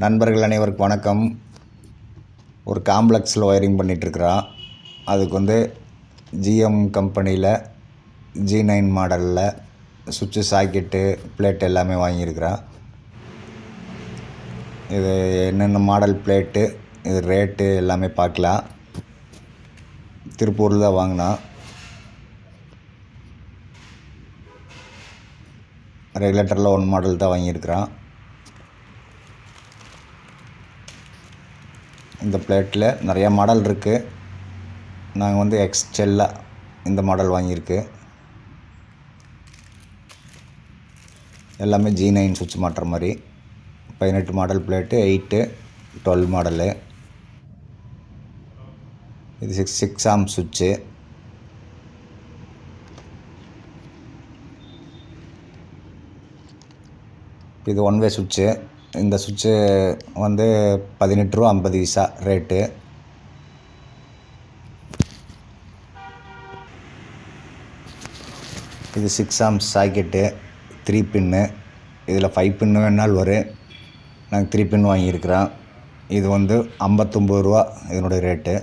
நண்பர்கள் அனைவருக்கும் வணக்கம். ஒரு காம்ப்ளெக்ஸில் ஒயரிங் பண்ணிகிட்ருக்குறோம் அதுக்கு வந்து ஜிஎம் கம்பெனியில் ஜி நைன் மாடலில் சுவிட்சு சாக்கெட்டு பிளேட் எல்லாமே வாங்கியிருக்கிறோம் இது என்னென்ன மாடல் பிளேட்டு இது ரேட்டு எல்லாமே பார்க்கலாம். திருப்பூரில் தான் வாங்கினோம் ரெகுலேட்டரில் ஒன் மாடல் தான் வாங்கியிருக்கிறான் இந்த பிளேட்டில் நிறையா மாடல் இருக்குது நாங்கள் வந்து எக்ஸ்டெல்லாக இந்த மாடல் வாங்கியிருக்கு. எல்லாமே ஜி நைன் சுவிட்ச் மாட்டுற மாதிரி. பதினெட்டு model plate eight twelve model. இது சிக்ஸ் சிக்ஸ் ஆம் சுவிட்சு. இது ஒன் வே சுவிட்சு. இந்த சுவிட்சு வந்து பதினெட்டு ரூபா ஐம்பது பைசா ரேட்டு. இது six amp socket three pin இதில் ஃபைவ் பின்னு வேணாலும் வரும் நாங்கள் த்ரீ பின் வாங்கியிருக்கிறோம். இது வந்து ஐம்பத்தொம்பது ரூபா இதனுடைய ரேட்டு.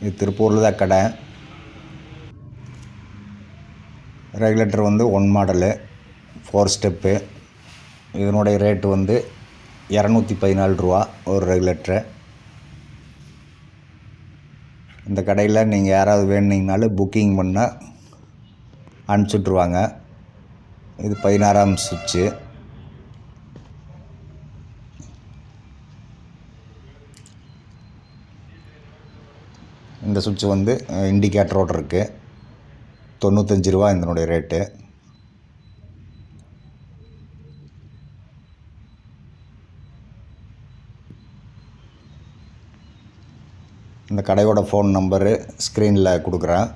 இது திருப்பூரில் தான் கடை. ரெகுலேட்டர் வந்து ஒன் மாடலு ஃபோர் ஸ்டெப்பு இதனுடைய ரேட்டு வந்து இரநூத்தி பதினாலு ரூபா ஒரு ரெகுலேட்டரு. இந்த கடையில் நீங்கள் யாராவது வேணுனீங்கனாலும் புக்கிங் பண்ணால் அனுப்பிச்சுட்ருவாங்க இது பதினாறாம் சுவிட்சு இந்த சுவிட்ச் வந்து இண்டிகேட்டரோடு இருக்குது தொண்ணூத்தஞ்சு ரூபா இதனுடைய ரேட்டு. இந்த கடையோட ஃபோன் நம்பரு ஸ்க்ரீனில் கொடுக்குறேன்.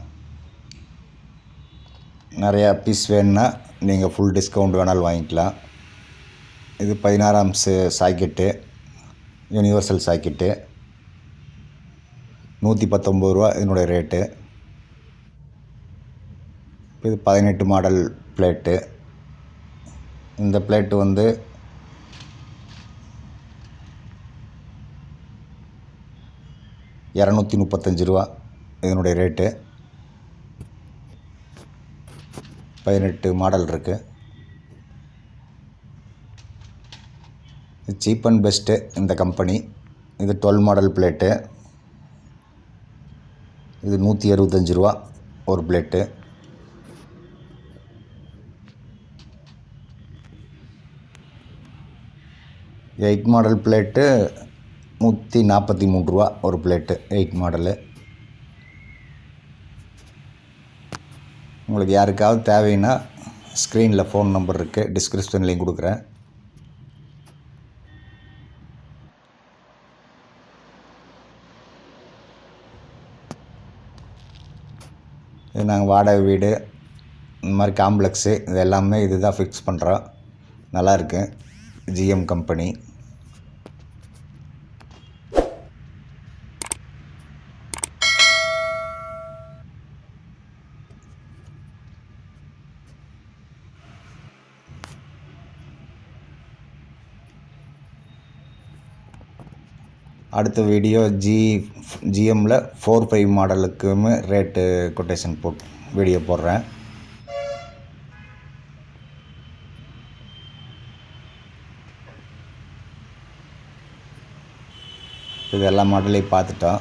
நிறையா பீஸ் வேணுன்னா நீங்கள் ஃபுல் டிஸ்கவுண்ட் வேணாலும் வாங்கிக்கலாம். இது பதினாறாம் சாக்கெட்டு யூனிவர்சல் சாக்கெட்டு. நூற்றி பத்தொம்பது ரூபா இதனுடைய ரேட்டு இது பதினெட்டு மாடல் பிளேட்டு இந்த பிளேட்டு வந்து இரநூத்தி முப்பத்தஞ்சு ரூபா இதனுடைய ரேட்டு பதினெட்டு மாடல் இருக்குது சீப் அண்ட் பெஸ்ட்டு இந்த கம்பெனி இது டுவெல் மாடல் பிளேட்டு இது நூற்றி அறுபத்தஞ்சி ரூபா ஒரு பிளேட்டு. எயிட் மாடல் பிளேட்டு நூற்றி நாற்பத்தி மூணு ரூபா ஒரு பிளேட்டு எயிட் மாடலு. உங்களுக்கு யாருக்காவது தேவைன்னா ஸ்க்ரீனில் ஃபோன் நம்பர் இருக்குது டிஸ்கிரிப்ஷன்லேயும் கொடுக்குறேன். இது நாங்கள் வாடகை வீடு இந்த மாதிரி காம்ப்ளெக்ஸு இது எல்லாமே இது தான் ஃபிக்ஸ் பண்ணுறோம் நல்லாயிருக்கு ஜிஎம் கம்பெனி அடுத்த வீடியோ ஜி ஜிஎம்மில் ஃபோர் ஃபைவ் மாடலுக்குமே ரேட்டு கொட்டேஷன் போட் வீடியோ போடுறேன். இது எல்லா மாடலையும் பார்த்துட்டோம்.